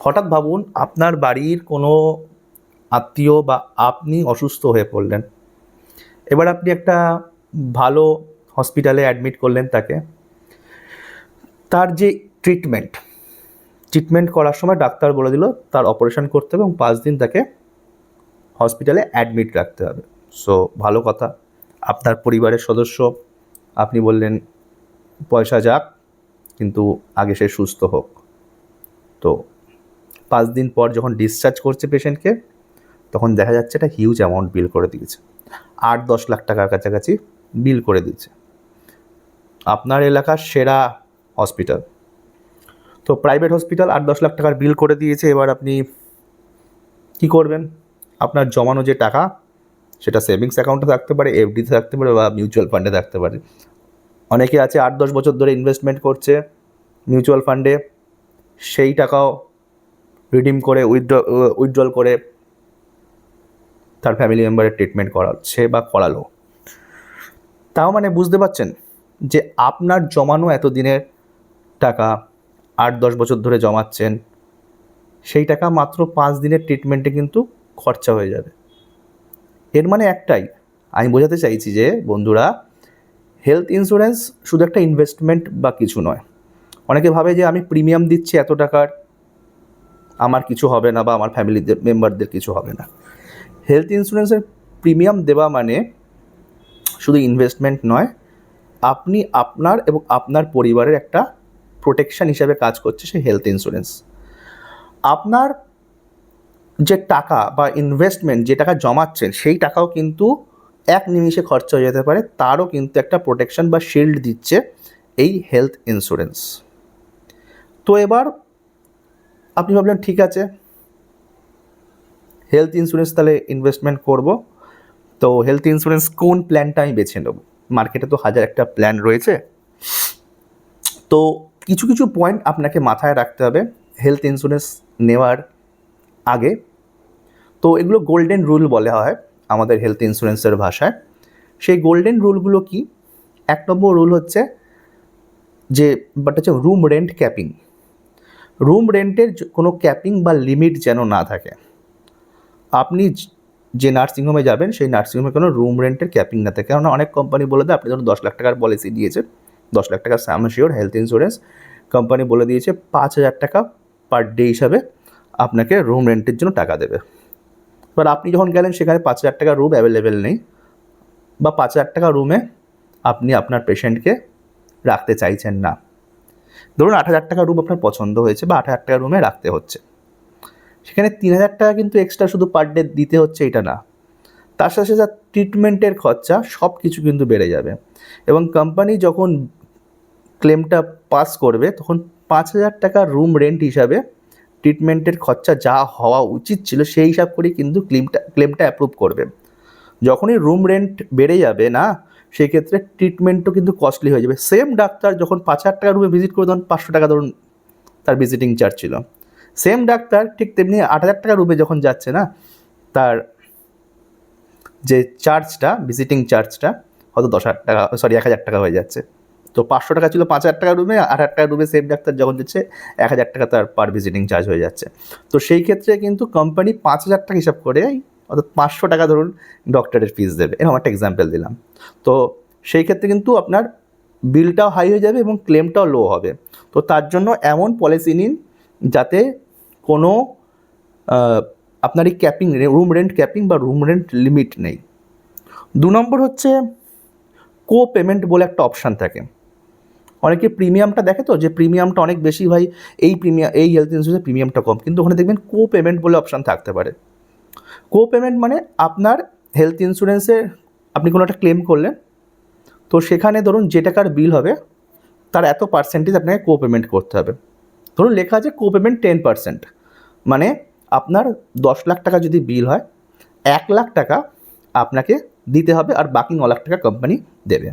হঠাৎ ভাবুন আপনার বাড়ির কোনো আত্মীয় বা আপনি অসুস্থ হয়ে পড়লেন। এবার আপনি একটা ভালো হসপিটালে অ্যাডমিট করলেন তাকে। তার যে ট্রিটমেন্ট ট্রিটমেন্ট করার সময় ডাক্তার বলে দিল তার অপারেশন করতে হবে এবং পাঁচ দিন তাকে হসপিটালে অ্যাডমিট রাখতে হবে। সো, ভালো কথা। আপনার পরিবারের সদস্য, আপনি বললেন পয়সা যাক, কিন্তু আগে সে সুস্থ হোক। তো পাঁচ দিন পর যখন ডিসচার্জ করছে পেশেন্টকে তখন দেখা যাচ্ছে একটা হিউজ অ্যামাউন্ট বিল করে দিয়েছে। আট দশ লাখ টাকার কাছাকাছি বিল করে দিচ্ছে আপনার এলাকার সেরা হসপিটাল তো প্রাইভেট হসপিটাল আট দশ লাখ টাকার বিল করে দিয়েছে, এবার আপনি কি করবেন? আপনার জমানো যে টাকা, সেটা সেভিংস অ্যাকাউন্টে থাকতে পারে এফডিতে থাকতে পারে বা মিউচুয়াল ফান্ডে থাকতে পারে। অনেকে আছে আট দশ বছর ধরে ইনভেস্টমেন্ট করছে মিউচুয়াল ফান্ডে সেই টাকাও রিডিম করে উইথড্র উইথড্রল করে তার ফ্যামিলি মেম্বারের ট্রিটমেন্ট করাচ্ছে বা করালো। তাও মানে বুঝতে পারছেন যে আপনার জমানো এতদিনের টাকা আট দশ বছর ধরে জমাচ্ছেন, সেই টাকা মাত্র পাঁচ দিনের ট্রিটমেন্টে কিন্তু খরচা হয়ে যাবে। এর মানে একটাই, আমি বোঝাতে চাইছি যে বন্ধুরা হেলথ ইন্স্যুরেন্স শুধু একটা ইনভেস্টমেন্ট বা কিছু নয়। অনেকে ভাবে যে আমি প্রিমিয়াম দিচ্ছি এত টাকার আমার কিছু হবে না বা আমার ফ্যামিলিদের মেম্বারদের কিছু হবে না। হেলথ ইন্স্যুরেন্সের প্রিমিয়াম দেওয়া মানে শুধু ইনভেস্টমেন্ট নয়, আপনি আপনার এবং আপনার পরিবারের একটা প্রোটেকশন হিসাবে কাজ করছে সেই হেলথ ইন্স্যুরেন্স আপনার যে টাকা বা ইনভেস্টমেন্ট যে টাকা জমাচ্ছেন, সেই টাকাও কিন্তু এক নিমিষে খরচা হয়ে যেতে পারে, তারও কিন্তু একটা প্রোটেকশন বা শিল্ড দিচ্ছে এই হেলথ ইন্স্যুরেন্স তো এবার আপনি ভাবলেন, ঠিক আছে হেলথ ইন্স্যুরেন্স তাহলে ইনভেস্টমেন্ট করব। তো হেলথ ইন্স্যুরেন্স কোন প্ল্যানটা আমি বেছে নেব? মার্কেটে তো হাজার একটা প্ল্যান রয়েছে। তো কিছু কিছু পয়েন্ট আপনাকে মাথায় রাখতে হবে হেলথ ইন্স্যুরেন্স নেওয়ার আগে। তো এগুলো গোল্ডেন রুল বলা হয় আমাদের হেলথ ইন্স্যুরেন্সের ভাষায়। সেই গোল্ডেন রুলগুলো কি? এক নম্বর রুল হচ্ছে যে বাট হচ্ছে রুম রেন্ট ক্যাপিং রুম রেন্টের কোনো ক্যাপিং বা লিমিট যেন না থাকে। আপনি যে নার্সিংহোমে যাবেন, সেই নার্সিংহোমে কোনো রুম রেন্টের ক্যাপিং না থাকে। কেননা অনেক কোম্পানি বলে দেয়, আপনি ধরুন দশ লাখ টাকার পলিসি দিয়েছেন দশ লাখ টাকা সামশিওর হেলথ ইন্স্যুরেন্স। কোম্পানি বলে দিয়েছে, পাঁচ হাজার টাকা পার ডে হিসাবে আপনাকে রুম রেন্টের জন্য টাকা দেবে। এবার আপনি যখন গেলেন, সেখানে পাঁচ হাজার টাকা রুম অ্যাভেলেবেল নেই বা পাঁচ হাজার টাকা রুমে আপনি আপনার পেশেন্টকে রাখতে চাইছেন না। ধরুন আট হাজার টাকা রুম আপনার পছন্দ হয়েছে বা আট হাজার টাকা রুমে রাখতে হচ্ছে। সেখানে তিন হাজার টাকা কিন্তু এক্সট্রা শুধু পার ডে দিতে হচ্ছে এটা না। তার সাথে সাথে ট্রিটমেন্টের খরচা সব কিছু কিন্তু বেড়ে যাবে। এবং কোম্পানি যখন ক্লেমটা পাস করবে, তখন পাঁচ হাজার টাকা রুম রেন্ট হিসাবে ট্রিটমেন্টের খরচা যা হওয়া উচিত ছিল সেই হিসাব করেই কিন্তু ক্লেমটা ক্লেমটা অ্যাপ্রুভ করবে। যখনই রুম রেন্ট বেড়ে যাবে না সেই ক্ষেত্রে ট্রিটমেন্টও কিন্তু কস্টলি হয়ে যাবে। সেম ডাক্তার যখন পাঁচ হাজার টাকা রুমে ভিজিট করে তখন পাঁচশো টাকা ধরুন তার ভিজিটিং চার্জ ছিল। সেম ডাক্তার ঠিক তেমনি আট হাজার টাকা রুমে যখন যাচ্ছে না, তার যে চার্জটা ভিজিটিং চার্জটা হয়তো দশ হাজার টাকা সরি এক হাজার টাকা হয়ে যাচ্ছে। তো পাঁচশো টাকা ছিল পাঁচ হাজার টাকা রুমে আট হাজার টাকা রুমে সেম ডাক্তার যখন দিচ্ছে, এক হাজার টাকা তার পার ভিজিটিং চার্জ হয়ে যাচ্ছে। তো সেই ক্ষেত্রে কিন্তু কোম্পানি পাঁচ হাজার টাকা হিসাব করে অর্থাৎ পাঁচশো টাকা ধরুন ডক্টরের ফিস দেবে। এরকম একটা এক্সাম্পল দিলাম। তো সেই ক্ষেত্রে কিন্তু আপনার বিলটাও হাই হয়ে যাবে এবং ক্লেমটাও লো হবে। তো তার জন্য এমন পলিসি নিন যাতে কোনো আপনার এই ক্যাপিং রুম রেন্ট ক্যাপিং বা রুম রেন্ট লিমিট নেই। দু নম্বর হচ্ছে কো পেমেন্ট বলে একটা অপশান থাকে। অনেকে প্রিমিয়ামটা দেখে তো যে প্রিমিয়ামটা অনেক বেশি ভাই, এই প্রিমিয়াম এই হেলথ ইন্স্যুরেন্সের প্রিমিয়ামটা কম। কিন্তু ওখানে দেখবেন কো পেমেন্ট বলে অপশান থাকতে পারে। কো পেমেন্ট মানে আপনার হেলথ ইন্স্যুরেন্সের আপনি কোনো একটা ক্লেম করলেন, তো সেখানে ধরুন যে টাকার বিল হবে, তার এত পার্সেন্টেজ আপনাকে কো পেমেন্ট করতে হবে। ধরুন লেখা আছে কো পেমেন্ট টেন পার্সেন্ট মানে আপনার দশ লাখ টাকা যদি বিল হয়, এক লাখ টাকা আপনাকে দিতে হবে আর বাকি ন লাখ টাকা কোম্পানি দেবে।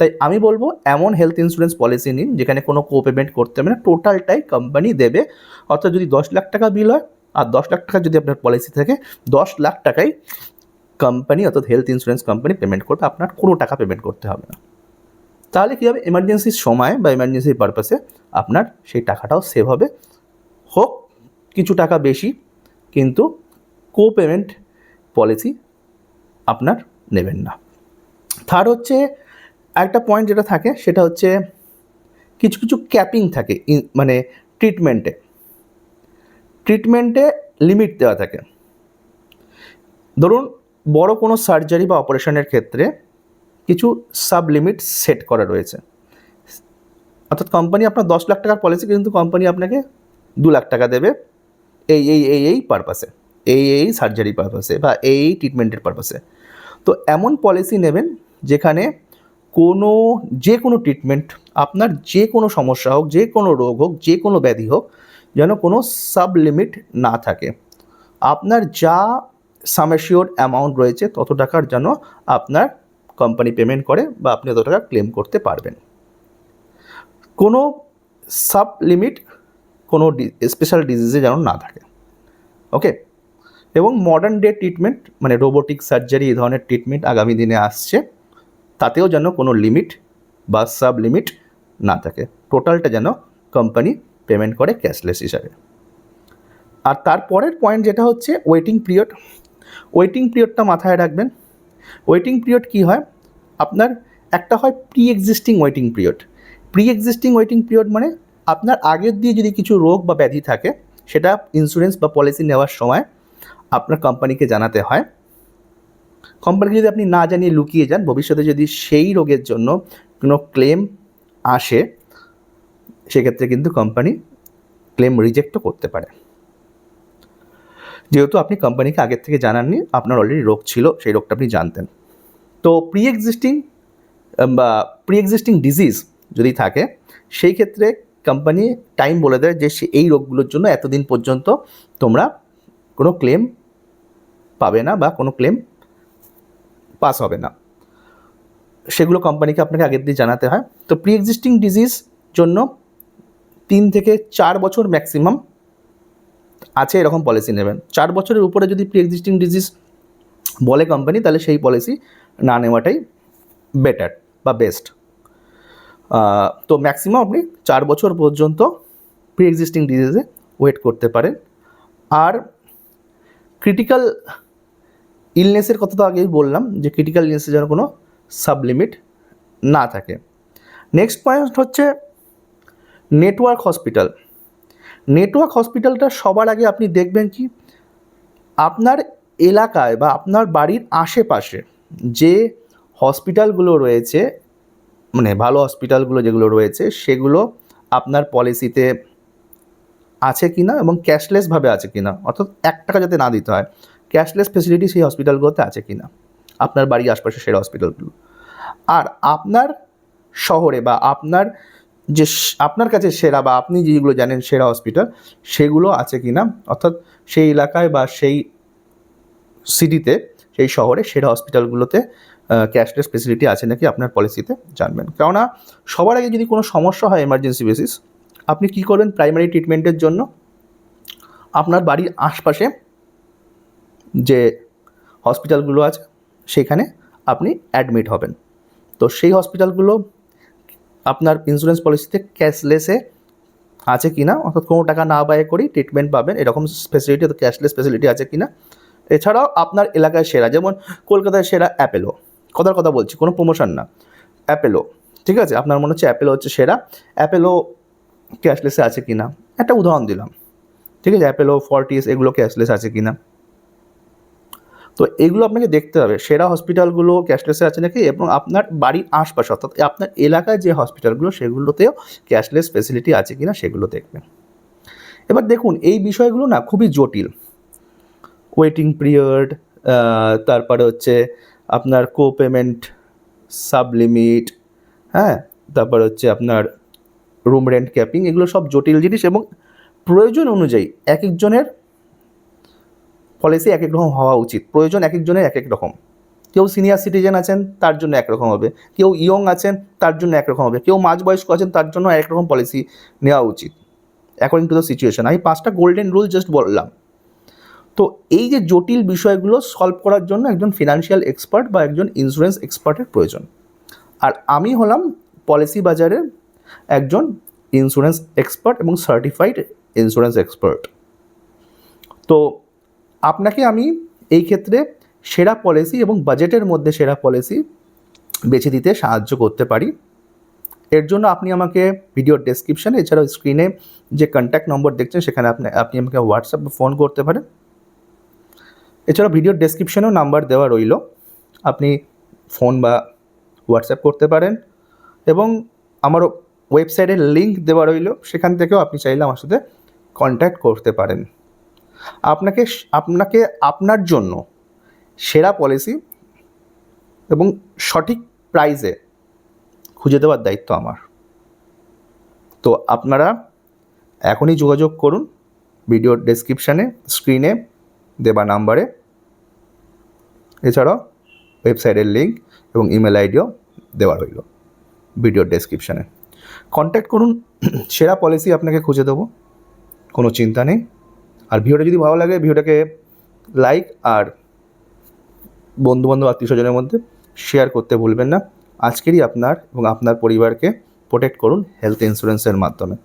তাই আমি বলব এমন হেলথ ইন্স্যুরেন্স পলিসি নিন, যেখানে কোনো কো পেমেন্ট করতে হবে না টোটালটাই কোম্পানি দেবে। অর্থাৎ যদি দশ লাখ টাকা বিল হয় আর দশ লাখ টাকা যদি আপনার পলিসি থাকে, দশ লাখ টাকাই কোম্পানি অর্থাৎ হেলথ ইন্স্যুরেন্স কোম্পানি পেমেন্ট করবে, আপনার কোনো টাকা পেমেন্ট করতে হবে না। তাহলে কী হবে? এমার্জেন্সির সময় বা এমার্জেন্সির পারপাসে আপনার সেই টাকাটাও সেভ হবে। হোক, কিছু টাকা বেশি, কিন্তু কো পেমেন্ট পলিসি আপনার নেবেন না। থার্ড হচ্ছে একটা পয়েন্ট যেটা থাকে, সেটা হচ্ছে, কিছু কিছু ক্যাপিং থাকে মানে ট্রিটমেন্টে ট্রিটমেন্টে লিমিট দেওয়া থাকে। ধরুন, বড় কোনো সার্জারি বা অপারেশনের ক্ষেত্রে কিছু সাব লিমিট সেট করা রয়েছে। অর্থাৎ কোম্পানি আপনার দশ লাখ টাকার পলিসি কিন্তু কোম্পানি আপনাকে দু লাখ টাকা দেবে এই এই এই এই পারপাসে এই এই সার্জারি পারপাসে বা এই এই ট্রিটমেন্টের পারপাসে তো এমন পলিসি নেবেন যেখানে কোনো, যে কোনো ট্রিটমেন্ট আপনার যে কোনো সমস্যা হোক, যে কোনো রোগ হোক, যে কোনো ব্যাধি হোক যেন কোনো সাব লিমিট না থাকে। আপনার যা সামেশিওর অ্যামাউন্ট রয়েছে, তত টাকার যেন আপনার কোম্পানি পেমেন্ট করে বা আপনি তত টাকা ক্লেম করতে পারবেন। কোনো সাব লিমিট কোনো স্পেশাল ডিজিজে যেন না থাকে। ওকে এবং মডার্ন ডে ট্রিটমেন্ট মানে রোবোটিক সার্জারি এই ধরনের ট্রিটমেন্ট আগামী দিনে আসছে, তাতেও যেন কোনো লিমিট বা সাব লিমিট না থাকে। টোটালটা যেন কোম্পানি পেমেন্ট করে ক্যাশলেস হিসাবে। আর তারপরের পয়েন্ট যেটা হচ্ছে ওয়েটিং পিরিয়ড ওয়েটিং পিরিয়ডটা মাথায় রাখবেন। ওয়েটিং পিরিয়ড কী হয়? আপনার একটা হয় pre existing waiting period pre existing waiting period মানে আপনার আগের দিয়ে যদি কিছু রোগ বা ব্যাধি থাকে, সেটা ইন্স্যুরেন্স বা পলিসি নেওয়ার সময় আপনার কোম্পানিকে জানাতে হয়। কোম্পানিকে যদি আপনি না জানিয়ে লুকিয়ে যান, ভবিষ্যতে যদি সেই রোগের জন্য কোনো ক্লেম আসে সেক্ষেত্রে কিন্তু কোম্পানি ক্লেম রিজেক্টও করতে পারে। যেহেতু আপনি কোম্পানিকে আগের থেকে জানাননি, আপনার অলরেডি রোগ ছিল, সেই রোগটা আপনি জানতেন। তো প্রি এক্সিস্টিং বা প্রি এক্সিস্টিং ডিজিজ যদি থাকে, সেই ক্ষেত্রে কোম্পানি টাইম বলে দেয় যে সে- এই রোগগুলোর জন্য এতদিন পর্যন্ত তোমরা কোনো ক্লেম পাবে না বা কোনো ক্লেম পাস হবে না। সেগুলো কোম্পানিকে আপনাকে আগের দিয়ে জানাতে হয়। তো প্রি এক্সিস্টিং ডিজিজ জন্য তিন থেকে চার বছর ম্যাক্সিমাম আছে এরকম পলিসি নেবেন। চার বছরের উপরে যদি প্রি এক্সিস্টিং ডিজিজ বলে কোম্পানি তাহলে সেই পলিসি না নেওয়াটাই বেটার বা বেস্ট তো ম্যাক্সিমাম আপনি চার বছর পর্যন্ত প্রি এক্সিস্টিং ডিজিজে ওয়েট করতে পারেন। আর ক্রিটিক্যাল ইলনেসের কথা তো আগেই বললাম যে ক্রিটিক্যাল ইলনেসের যেন কোনো সাবলিমিট না থাকে। নেক্সট পয়েন্ট হচ্ছে নেটওয়ার্ক হসপিটাল নেটওয়ার্ক হসপিটালটা সবার আগে আপনি দেখবেন কি? আপনার এলাকায় বা আপনার বাড়ির আশেপাশে যে হসপিটালগুলো রয়েছে মানে ভালো হসপিটালগুলো যেগুলো রয়েছে, সেগুলো আপনার পলিসিতে আছে কি না এবং ক্যাশলেসভাবে আছে কি না অর্থাৎ এক টাকা যাতে না দিতে হয় ক্যাশলেস ফেসিলিটি সেই হসপিটালগুলোতে আছে কি না আপনার বাড়ির আশপাশে সেরা হসপিটালগুলো আর আপনার শহরে বা আপনার যে আপনার কাছে সেরা বা আপনি যেগুলো জানেন সেরা হসপিটাল সেগুলো আছে কি না অর্থাৎ সেই এলাকায় বা সেই সিটিতে সেই শহরে সেরা হসপিটালগুলোতে ক্যাশলেস ফেসিলিটি আছে নাকি আপনার পলিসিতে জানবেন। কেননা সবার আগে যদি কোনো সমস্যা হয় এমার্জেন্সি বেসিস আপনি কী করবেন প্রাইমারি ট্রিটমেন্টের জন্য? আপনার বাড়ির আশপাশে যে হসপিটালগুলো আছে, সেখানে আপনি অ্যাডমিট হবেন। তো সেই হসপিটালগুলো আপনার ইন্স্যুরেন্স পলিসিতে ক্যাশলেসে আছে কি না অর্থাৎ কোনো টাকা না ব্যয় করেই ট্রিটমেন্ট পাবেন, এরকম ফেসিলিটি অর্থাৎ ক্যাশলেস ফেসিলিটি আছে কি না এছাড়াও আপনার এলাকায় সেরা, যেমন কলকাতায় সেরা অ্যাপেলো কথার কথা বলছি, কোনো প্রমোশন না। অ্যাপেলো ঠিক আছে? আপনার মনে হচ্ছে অ্যাপেলো হচ্ছে সেরা। অ্যাপেলো ক্যাশলেসে আছে কি না একটা উদাহরণ দিলাম। ঠিক আছে? অ্যাপেলো ফর্টিস এগুলো ক্যাশলেস আছে কি না তো এগুলো আপনাকে দেখতে হবে। সেরা হসপিটালগুলো ক্যাশলেসে আছে নাকি? এবং আপনার বাড়ির আশপাশে, অর্থাৎ আপনার এলাকায় যে হসপিটালগুলো সেগুলোতেও ক্যাশলেস ফেসিলিটি আছে কিনা সেগুলো দেখবেন। এবার দেখুন, এই বিষয়গুলো না খুবই জটিল। ওয়েটিং পিরিয়ড তারপরে হচ্ছে আপনার কো পেমেন্ট সাবলিমিট হ্যাঁ? তারপর হচ্ছে আপনার রুম রেন্ট ক্যাপিং এগুলো সব জটিল জিনিস এবং প্রয়োজন অনুযায়ী এক একজনের পলিসি এক এক রকম হওয়া উচিত। প্রয়োজন এক একজনের এক এক রকম। কেউ সিনিয়র সিটিজেন আছেন, তার জন্য একরকম হবে। কেউ ইয়ং আছেন, তার জন্য একরকম হবে। কেউ মাঝবয়স্ক আছেন, তার জন্য এক রকম পলিসি নেওয়া উচিত। অ্যাকর্ডিং টু দ্য সিচুয়েশন আমি পাঁচটা গোল্ডেন রুল জাস্ট বললাম। তো এই যে জটিল বিষয়গুলো সলভ করার জন্য একজন ফিনান্সিয়াল এক্সপার্ট বা একজন ইন্স্যুরেন্স এক্সপার্টের প্রয়োজন। আর আমি হলাম পলিসি বাজারের একজন ইন্স্যুরেন্স এক্সপার্ট এবং সার্টিফাইড ইন্স্যুরেন্স এক্সপার্ট তো আপনাকে আমি এই ক্ষেত্রে সেরা পলিসি এবং বাজেটের মধ্যে সেরা পলিসি বেছে দিতে সাহায্য করতে পারি। এর জন্য আপনি আমাকে ভিডিওর ডেসক্রিপশানে এছাড়াও স্ক্রিনে যে কন্ট্যাক্ট নম্বর দেখছেন, সেখানে আপনি আপনি আমাকে হোয়াটসঅ্যাপ ফোন করতে পারেন। এছাড়াও ভিডিওর ডেসক্রিপশানেও নাম্বার দেওয়া রইল। আপনি ফোন বা হোয়াটসঅ্যাপ করতে পারেন এবং আমার ওয়েবসাইটের লিঙ্ক দেওয়া রইল। সেখান থেকেও আপনি চাইলে আমার সাথে কন্ট্যাক্ট করতে পারেন। আপনাকে আপনাকে আপনার জন্য সেরা পলিসি এবং সঠিক প্রাইসে খুঁজে দেওয়ার দায়িত্ব আমার। তো আপনারা এখনই যোগাযোগ করুন ভিডিওর ডেসক্রিপশানে স্ক্রিনে দেবা নাম্বারে এছাড়াও ওয়েবসাইটের লিঙ্ক এবং ইমেল আইডিও দেওয়া রইল ভিডিওর ডেসক্রিপশানে কন্ট্যাক্ট করুন, সেরা পলিসি আপনাকে খুঁজে দেবো, কোনো চিন্তা নেই। আর ভিডিওটা যদি ভালো লাগে, ভিডিওটাকে লাইক আর বন্ধুবান্ধব আত্মীয় স্বজনের মধ্যে শেয়ার করতে ভুলবেন না। আজকেরই আপনার এবং আপনার পরিবারকে প্রোটেক্ট করুন হেলথ ইন্স্যুরেন্সের মাধ্যমে।